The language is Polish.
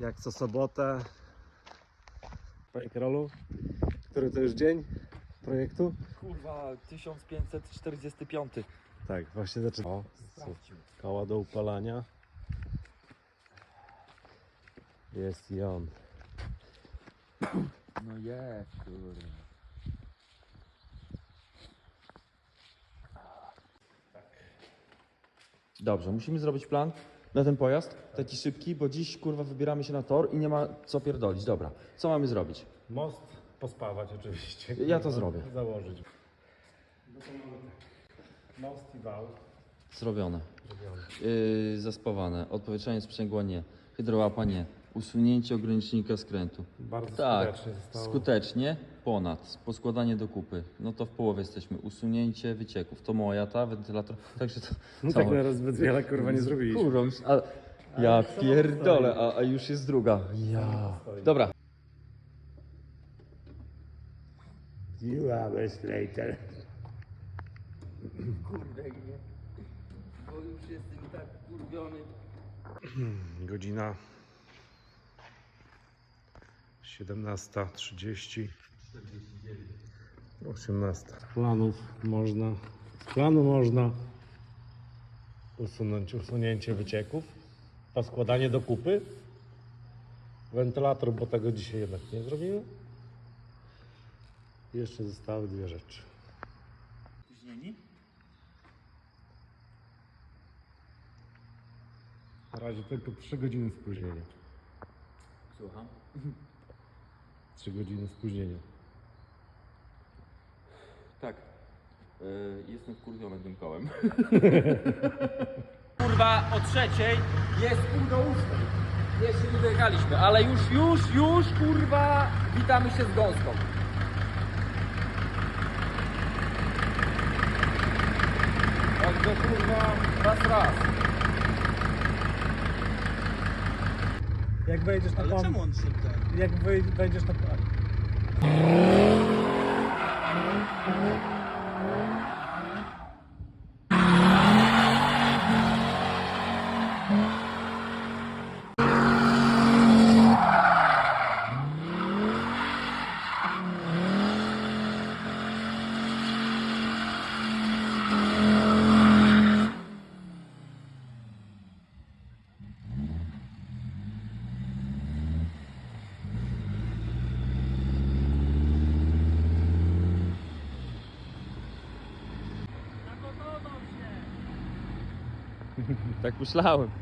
Jak co sobotę. Panie Karolu, który to już dzień projektu? Kurwa, 1545. Tak, właśnie zaczyna. O, koła do upalania. Jest i on. No jest, kurwa. Dobrze, musimy zrobić plan na ten pojazd, taki szybki, bo dziś kurwa wybieramy się na tor i nie ma co pierdolić. Dobra, co mamy zrobić? Most pospawać oczywiście. Ja to zrobię. Założyć. Most i wał Zrobione. zrobione. Yy, zaspawane, odpowietrzenie sprzęgła nie, hydrołapa nie, usunięcie ogranicznika skrętu. Bardzo Tak, skutecznie zostało. skutecznie ponad, poskładanie do kupy. No to w połowie jesteśmy. Usunięcie wycieków. To moja ta, wentylator. Także to. No tak na raz zbyt wiele kurwa nie zrobiliśmy. Kurwa, a, ja pierdolę, a, a już jest druga. Ja. Dobra. You later. Kurde, nie. Bo już jestem tak kurwiony. Godzina 17.30. 18. Planów można. Z planu można usunąć usunięcie wycieków, poskładanie do kupy. Wentylator, bo tego dzisiaj jednak nie zrobimy. I Jeszcze zostały dwie rzeczy. Spóźnieni? Na razie tylko 3 godziny spóźnienia. Słucham. 3 godziny spóźnienia. Tak. Yy, jestem wkurwiony tym kołem. Kurwa, o trzeciej jest pół do ósmej. Jeszcze nie dojechaliśmy, ale już, już, już, kurwa, witamy się z gąską. Jakby kurwa, raz, raz. Jak wejdziesz na Ale czemu on szybko? Jak wej- wejdziesz na Tak myślałem.